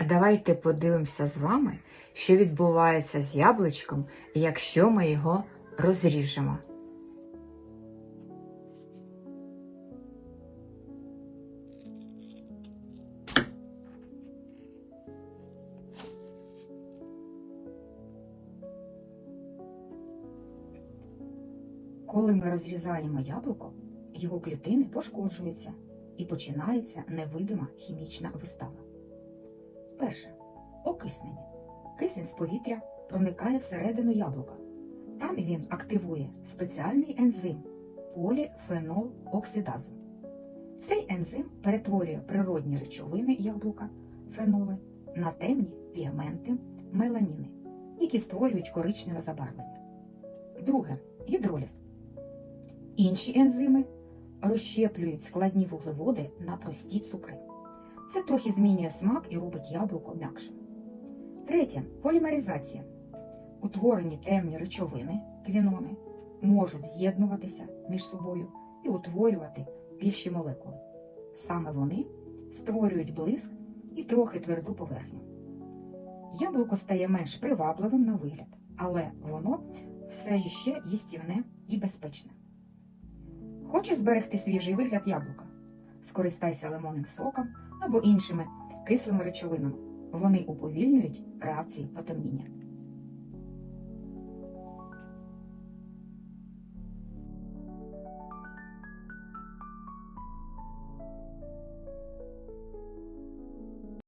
А давайте подивимося з вами, що відбувається з яблучком, якщо ми його розріжемо. Коли ми розрізаємо яблуко, його клітини пошкоджуються і починається невидима хімічна вистава. Перше. Кисень з повітря проникає всередину яблука. Там він активує спеціальний ензим поліфенолоксидазу. Цей ензим перетворює природні речовини яблука, феноли, на темні пігменти, меланіни, які створюють коричневе забарвлення. Друге гідроліз. Інші ензими розщеплюють складні вуглеводи на прості цукри. Це трохи змінює смак і робить яблуко м'якшим. Третє полімеризація. Утворені темні речовини, квінони, можуть з'єднуватися між собою і утворювати більші молекули. Саме вони створюють блиск і трохи тверду поверхню. Яблуко стає менш привабливим на вигляд, але воно все ще їстівне і безпечне. Хочеш зберегти свіжий вигляд яблука? Скористайся лимонним соком або іншими кислими речовинами. Вони уповільнюють реакції потемніння.